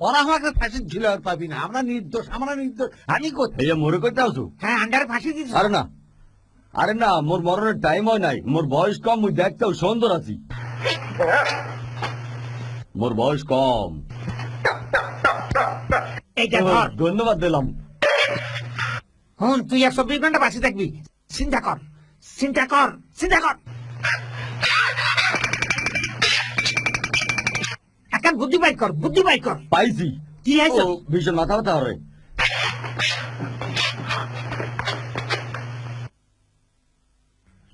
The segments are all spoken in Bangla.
ওরা আমাকে ফাঁসি ছিল আর পাবি না। আমরা নির্দোষ আমরা নির্দোষ। আমি এই যে মোরে কইতে আসু হ্যাঁ আন্ডারে ফাঁসি দিচ্ছ আরে না। আরে না মোর মরণের টাইম হয় নাই। মোর বয়স কম মুই দেখতেও সুন্দর আছি। মোর বয়স কম। এইটা ধর। ধন্যবাদ দিলাম। হন তুই এক চব্বিশ ঘণ্টা বাঁচি থাকবি। চিন্তা কর। চিন্তা কর। চিন্তা কর। এখন বুদ্ধি বাইর কর বুদ্ধি বাইর কর। পাইছি। কি ভীষণ মাথা ব্যথা হরে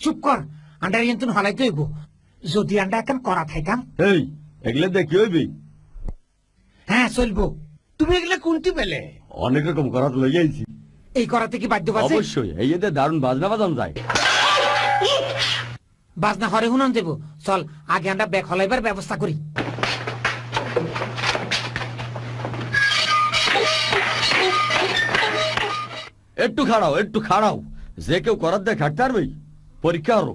চুপ কর আন্ডার কিন্তু হলাইতে হইব। যদি আন্ডা এখন করা থাইতাম। এই এগুলো কি হইবি? হ্যাঁ চলবো। তুমি এগুলো কোনটি পেলে? অনেক রকম করা তো লই আইছি। এই করাতে কি বাদ্য বাজে? অবশ্যই এই যে দারুণ বাজনা বাজানো যায়। বাজনা হরে হুনন দেব। চল আগে আমরা ব্যাগ হলাইবার ব্যবস্থা করি। একটু খাড়াও একটু খাড়াও। যে কেউ করার দিয়ে খাটতে পারবে পরীক্ষা হরো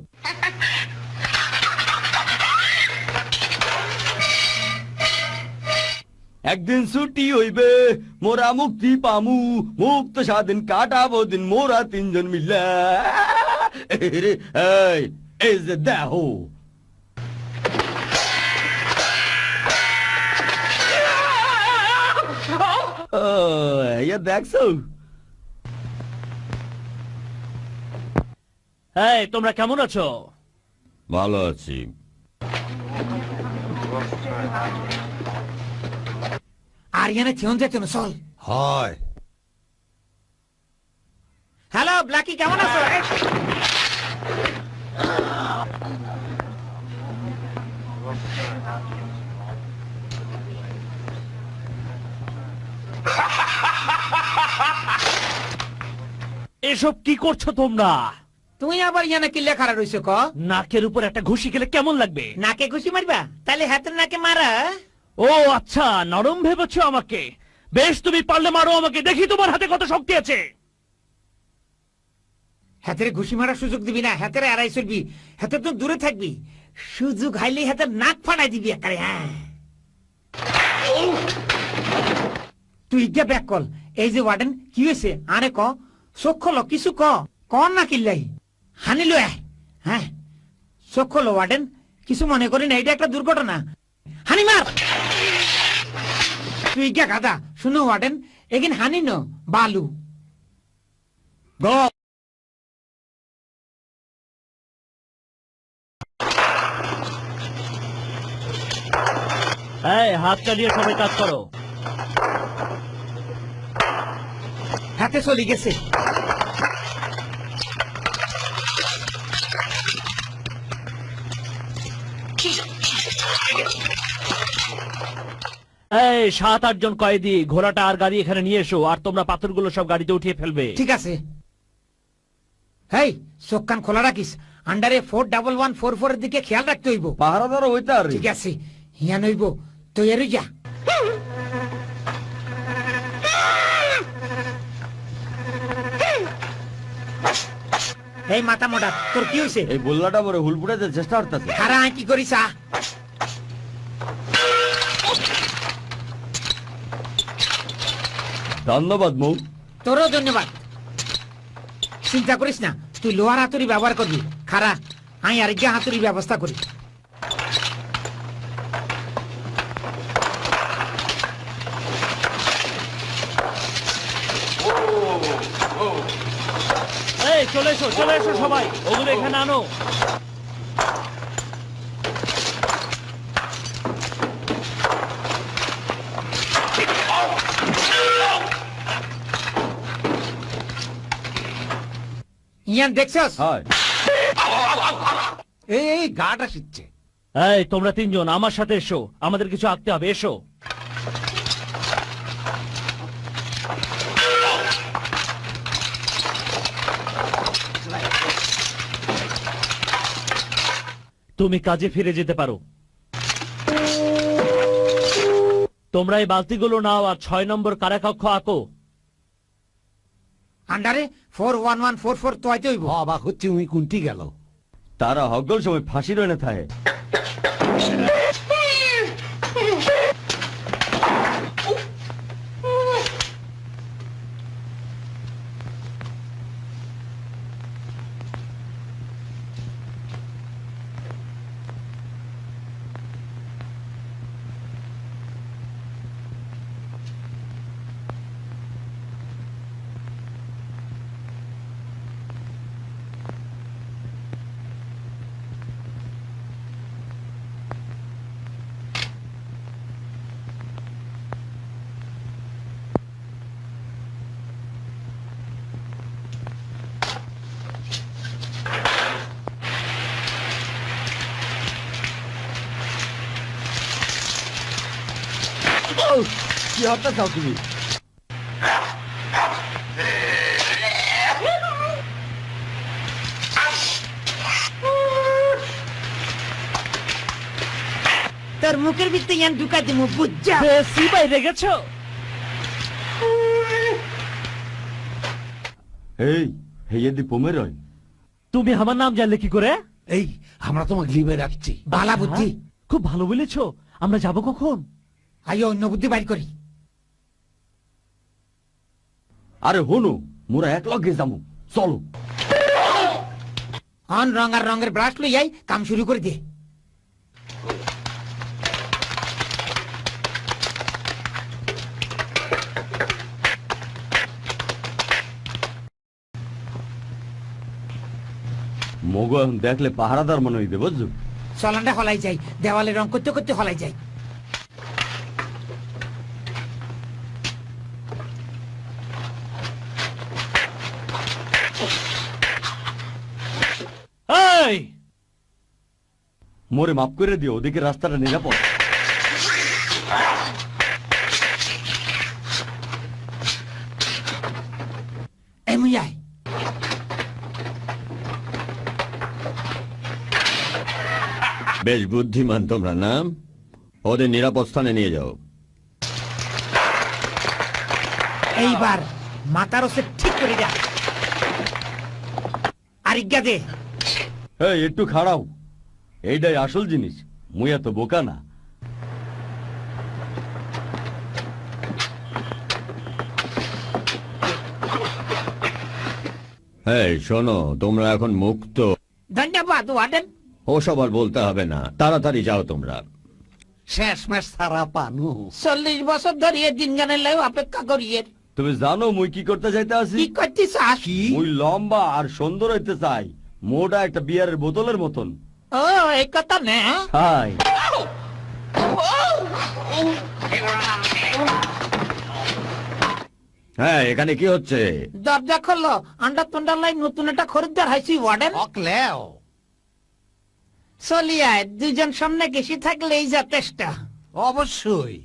একদিন ছুটি হইবে মোরা মুক্তি পামু। মুক্ত স্বাধীন কাটাবো দিন মোরা তিনজন মিলে। এই, যে দেখো ও, ইয়ে দেখছ এই তোমরা কেমন আছো? ভালো আছি। আর ইয়ানে থিয়ন যেত না চল। হয়। হ্যালো ব্ল্যাকি কেমন আছো এই, এসব কি করছ তোমরা? তুমি আবার ইয়ানে কি লেখা রইছো ক? নাকের উপর একটা ঘুষি খেলে কেমন লাগবে? নাকে খুশি মারবা? তাহলে হাতের নাকে মারা। ও আচ্ছা নরম ভেবেছো আমাকে। বেশ তুমি পারলে মারো আমাকে। দেখি তোমার হাতে কত শক্তি আছে। হাতের ঘুষি মারার সুযোগ দিবি না হাতের এড়াই চলবি হাতে তো দূরে থাকবি। সুযোগ হাইলে হাতের নাক ফাটাই দিবি একারে হ্যাঁ। তুই গিয়া ব্যাক কল এই যে ওয়ার্ডেন কি হয়েছে? আরে ক। চোখ খোলো কিছু ক কন না কিল্লাই? হানিল হ্যাঁ? চোখ খোলো ওয়ার্ডেন কিছু মনে করি না এটা একটা দুর্ঘটনা। হানি মার! তুই গিয়া গাদা শুনো ওয়ার্ডেন এগিন হানি ন বালু। গ। এই হাত চালিয়ে সবাই কাজ করো। হাতে চলে গেছে। এই সাত আট জন কয়েদি ঘোড়াটা আর গাড়ি এখানে নিয়ে এসো আর তোমরা পাথরগুলো সব গাড়িতে উঠিয়ে ফেলবে। ঠিক আছে। হেই চোখ কান খোলা রাখিস আন্ডারে four double one four four এর দিকে খেয়াল রাখতে হইব। পাহারা ধরো হইতে আর ঠিক আছে হিয়া নইব তৈরি যা। এই মাথা মোটা তোর কি হয়েছে এই বল্লাটা বড় হুল ফুটাতে চেষ্টা করতেছে। আয় কি করিস ধন্যবাদ মৌ। তোরও ধন্যবাদ। চিন্তা করিস না তুই লোহার হাতুড়ি ব্যবহার করবি খারা আমি আরেক হাতুড়ি ব্যবস্থা করি। চলে এসো চলে এসো সবাই। ওগুলো এখানে আনো। ইয়ান দেখছস? হয়। এই এই গাটা শিখছে এই তোমরা তিনজন আমার সাথে এসো। আমাদের কিছু আঁকতে হবে এসো। তুমি কাজে ফিরে যেতে পারো। তোমরা এই বালতিগুলো নাও আর ছয় নম্বর কারাকক্ষ আঁকো। আন্ডারে four one one four four তো হইব। অবাক হচ্ছে উনি কোনটি গেল? তারা হগল সময় ফাঁসি রয়ে থাকে। কি হত্যা চাও তুমি? তোর মুখের ভিতরে ইয়ান ঢুকা দিমু বুঝছা? বেশি বাইরে গেছো এই হেয়ে দি পোমেরয় তুমি আমার নাম জানলে কি করে? এই আমরা তোমাকে লিবে রাখছি। বালা বুদ্ধি। হ্যাঁ? খুব ভালো বলেছ। আমরা যাব কখন? আইও অন্য বুদ্ধি বাইর করি। আরে হনু মোরা এক লগে যামু। চলো। অন রং আর রঙের ব্রাশ লইয়াই কাম শুরু করে দে। মগো এখন দেখলে পাহারাদার মনে হইবে বুঝছ? চলানটা হলাই যাই দেওয়ালে রং করতে করতে হলাই যাই এই মোরে মাফ করে দিও ওদিকে রাস্তাটা নিরাপদ। বেশ বুদ্ধিমান তোমরা নাম? ওদের নিরাপদ স্থানে নিয়ে যাও। এইবার মাথার ওসে ঠিক করে যা আরিজ্ঞা দে। এই একটু খাড়াও। এইটাই আসল জিনিস। মুই এত বোকা না। হ্যাঁ শোনো তোমরা এখন মুক্ত। ধন্যবাদ ওয়ার্ডেন। ওসব আর বলতে হবে না। তাড়াতাড়ি যাও তোমরা। সারা পানু। চল্লিশ বছর ধরিয়ে দিন গানের অপেক্ষা করিয়ে তুমি জানো মুই কি করতে চাইতে কি মুই লম্বা আর সুন্দর হইতে চাই। মোটা একটা বিয়ারের বোতলের মতন। ও এই কথা নে হ্যাঁ? হাই। হ্যাঁ এখানে কি হচ্ছে? দরজা খোলো আন্ডা তুন্ডার লাই নতুন একটা খরিদ্দার হাইছি ওয়ার্ডেন। অকলেও। চলি আয় দুজন সামনে গেছি থাকলে এই যথেষ্ট অবশ্যই।